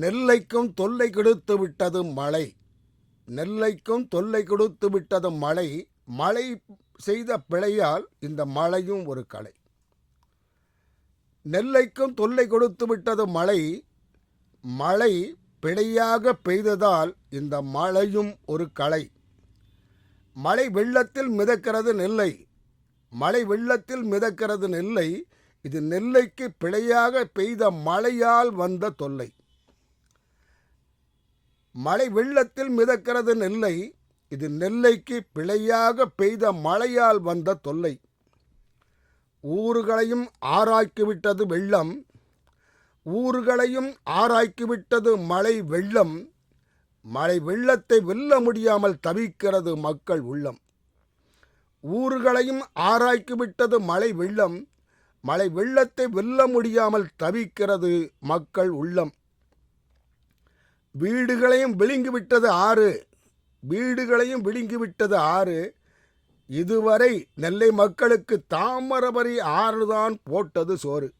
நெல்லைக்கும் தொல்லை கொடுத்து விட்டது மழை. நெல்லைக்கும் தொல்லை கொடுத்து விட்டது மழை. மழை செய்த பிழையால் இந்த மழையும் ஒரு கலை. நெல்லைக்கும் தொல்லை கொடுத்து விட்டது மழை. மழை பிழையாக பெய்ததால் இந்த மழையும் ஒரு கலை. மழை வெள்ளத்தில் மிதக்கிறது நெல்லை. மழை வெள்ளத்தில் மிதக்கிறது நெல்லை. இது நெல்லைக்கு பிழையாக பெய்த மழையால் வந்த தொல்லை. மழை வெள்ளத்தில் மிதக்கிறது நெல்லை. இது நெல்லைக்கு பிழையாக பெய்த மழையால் வந்த தொல்லை. ஊர்களையும் ஆராய்க்கிவிட்டது வெள்ளம். ஊர்களையும் ஆராய்க்கிவிட்டது மழை வெள்ளம். மழை வெள்ளத்தை வெல்ல முடியாமல் தவிக்கிறது மக்கள் உள்ளம். ஊர்களையும் ஆராய்க்கிவிட்டது மழை வெள்ளம். மழை வெள்ளத்தை வெல்ல முடியாமல் தவிக்கிறது மக்கள் உள்ளம். வீடுகளையும் விழுங்கிவிட்டது ஆறு. வீடுகளையும் விழுங்கிவிட்டது ஆறு. இதுவரை நெல்லை மக்களுக்கு தாமரபரி ஆறுதான் போட்டது சோறு.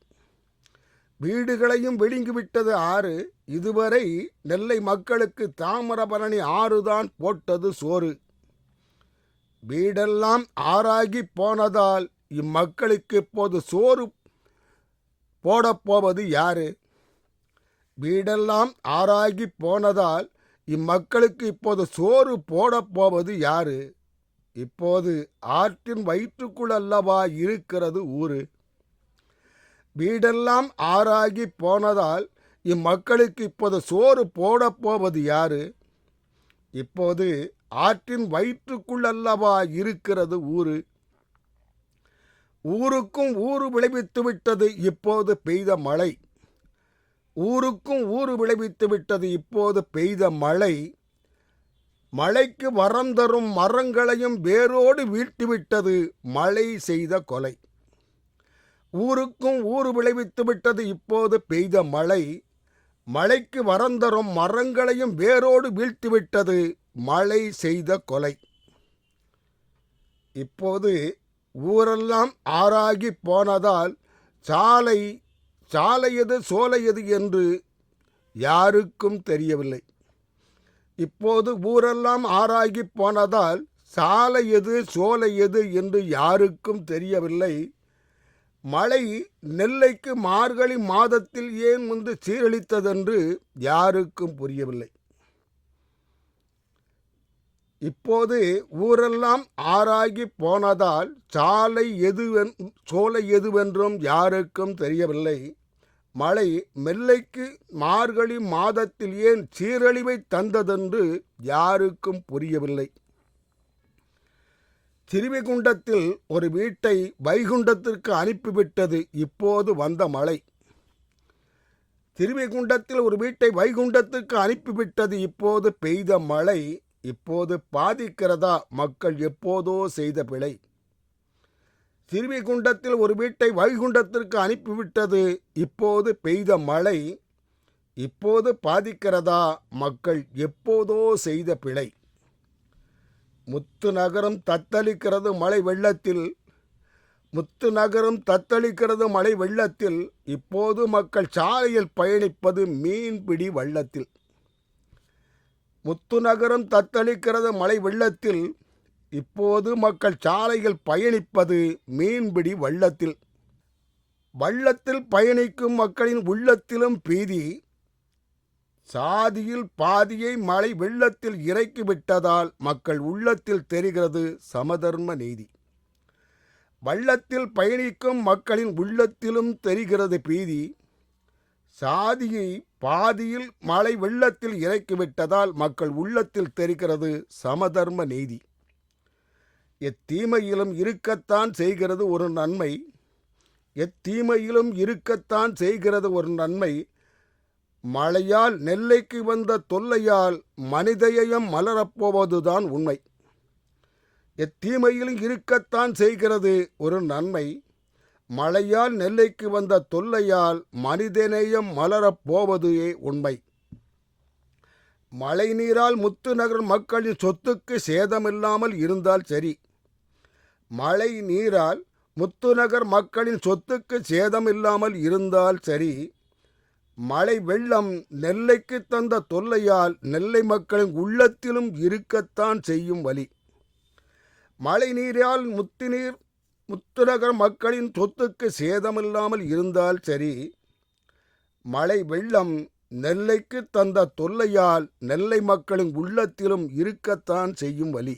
வீடுகளையும் விழுங்கிவிட்டது ஆறு. இதுவரை நெல்லை மக்களுக்கு தாமரபரணி ஆறுதான் போட்டது சோறு. வீடெல்லாம் ஆறாகி போனதால் இம்மக்களுக்கு இப்போது சோறு போடப்போவது யாரு? வீடெல்லாம் ஆராகி போனதால் இம்மக்களுக்கு இப்போது சோறு போடப்போவது யாரு? இப்போது ஆற்றின் வயிற்றுக்குள் அல்லவா இருக்கிறது ஊரு? வீடெல்லாம் ஆராகி போனதால் இம்மக்களுக்கு இப்போது சோறு போடப்போவது யாரு? இப்போது ஆற்றின் வயிற்றுக்குள் அல்லவா இருக்கிறது ஊரு? ஊருக்கும் ஊறு விளைவித்து விட்டது இப்போது பெய்த மழை. ஊருக்கும் ஊறு விளைவித்து விட்டது இப்போது பெய்த மழை. மழைக்கு வரம் தரும் மரங்களையும் வேரோடு வீழ்த்திவிட்டது மழை செய்த கொலை. ஊருக்கும் ஊறு விளைவித்து விட்டது இப்போது பெய்த மழை. மழைக்கு வரந்தரும் மரங்களையும் வேரோடு வீழ்த்திவிட்டது மழை செய்த கொலை. இப்போது ஊரெல்லாம் ஆறாகி போனதால் சாலை சாலையது சோலையது என்று யாருக்கும் தெரியவில்லை. இப்போது ஊரெல்லாம் ஆராய்கி போனதால் சாலை எது சோலை எது என்று யாருக்கும் தெரியவில்லை. மழை நெல்லைக்கு மார்கழி மாதத்தில் ஏன் வந்து சீரழித்ததென்று யாருக்கும் புரியவில்லை. இப்போது ஊரெல்லாம் ஆறாகி போனதால் சாலை எதுவென் சோலை எதுவென்றும் யாருக்கும் தெரியவில்லை. மழை மெல்லைக்கு மார்கழி மாதத்தில் ஏன் சீரழிவை தந்ததென்று யாருக்கும் புரியவில்லை. திருவிகுண்டத்தில் ஒரு வீட்டை வைகுண்டத்திற்கு அனுப்பிவிட்டது இப்போது வந்த மழை. திருவிகுண்டத்தில் ஒரு வீட்டை வைகுண்டத்திற்கு அனுப்பிவிட்டது இப்போது பெய்த மழை இப்போது பாதிக்கிறதா மக்கள் எப்போதோ செய்த பிழை. திருவிகுண்டத்தில் ஒரு வீட்டை வைகுண்டத்திற்கு அனுப்பிவிட்டது. இப்போது பெய்த மழை இப்போது பாதிக்கிறதா? மக்கள் எப்போதோ செய்த பிழை. முத்து நகரம் தத்தளிக்கிறது மழை வெள்ளத்தில். முத்து நகரம் தத்தளிக்கிறது மழை வெள்ளத்தில். இப்போது மக்கள் சாலையில் பயணிப்பது மீன்பிடி வள்ளத்தில். முத்து நகரம் தத்தளிக்கிறது மழை வெள்ளத்தில். இப்போது மக்கள் சாலையில் பயணிப்பது மீன்பிடி வள்ளத்தில். வள்ளத்தில் பயணிக்கும் மக்களின் உள்ளத்திலும் பீதி. சாதியில் பாதியை மழை வெள்ளத்தில் இறக்கி விட்டதால் மக்கள் உள்ளத்தில் தெரிகிறது சமதர்ம நீதி. வள்ளத்தில் பயணிக்கும் மக்களின் உள்ளத்திலும் தெரிகிறது பீதி. சாதியை பாதியில் மழை வெள்ளத்தில் இறக்கிவிட்டதால் மக்கள் உள்ளத்தில் தெரிகிறது சமதர்ம நீதி. எத்தீமையிலும் இருக்கத்தான் செய்கிறது ஒரு நன்மை. எத்தீமையிலும் இருக்கத்தான் செய்கிறது ஒரு நன்மை. மழையால் நெல்லைக்கு வந்த தொல்லையால் மனிதயம் மலரப்போவதுதான் உண்மை. எத்தீமையிலும் இருக்கத்தான் செய்கிறது ஒரு நன்மை. மழையால் நெல்லைக்கு வந்த தொல்லையால் மனிதநேயம் மலரப்போவதுவே உண்மை. மழை நீரால் முத்து நகர் மக்களின் சொத்துக்கு சேதமில்லாமல் இருந்தால் சரி. மழை நீரால் முத்துநகர் மக்களின் சொத்துக்கு சேதம் இல்லாமல் இருந்தால் சரி மழை வெள்ளம் நெல்லைக்கு தந்த தொல்லையால் நெல்லை மக்களின் உள்ளத்திலும் இருக்கத்தான் செய்யும் வலி மழை நீரால் முத்துநீர் முத்துநகர் மக்களின் சொத்துக்கு சேதமில்லாமல் இருந்தால் சரி மழை வெள்ளம் நெல்லைக்கு தந்த தொல்லையால் நெல்லை மக்களின் உள்ளத்திலும் இருக்கத்தான் செய்யும் வலி